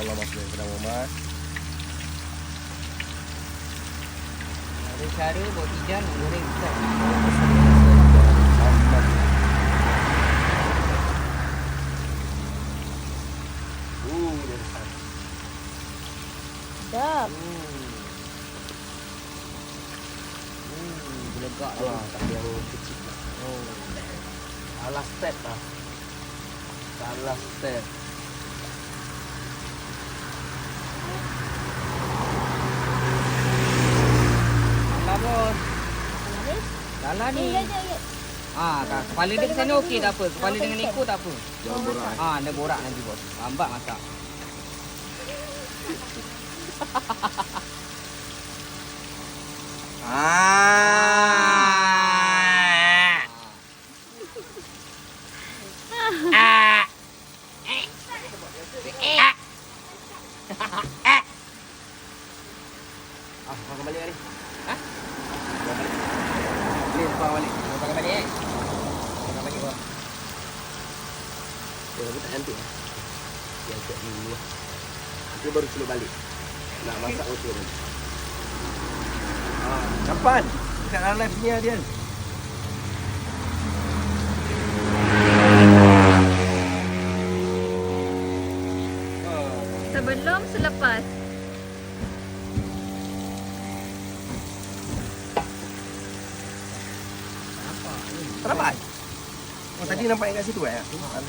Allah kena mas. Ada cara buat ijan goreng ikan. Amat. Uh, dia besar. Sedap. Hmm. Hmm, Ah, lah. tak yang kecil. Oh. Salah step lah. Salah step. Salah Eh, ni. ya, ya, ya. Ah, kan. Kepala dia ke sana okey tak apa. Kepala dengan ikan. ekor tak apa. Jangan borak. Ah, anda borak nanti bos. Lambat masak. Ah. Ah, pakai balik ni. Ha? Pakai balik. Ni pakai balik. Kau pakai balik eh. Pakai balik bos. Ya, tapi tak cantik lah. Dia agak dulu lah. Dia baru celup balik. Nak masak pun celup balik. Ah, kapan? Dekat dalam live ni dia. Ah. Sebelum, selepas. Terlambat. Oh, tadi nampak yang kat situ eh?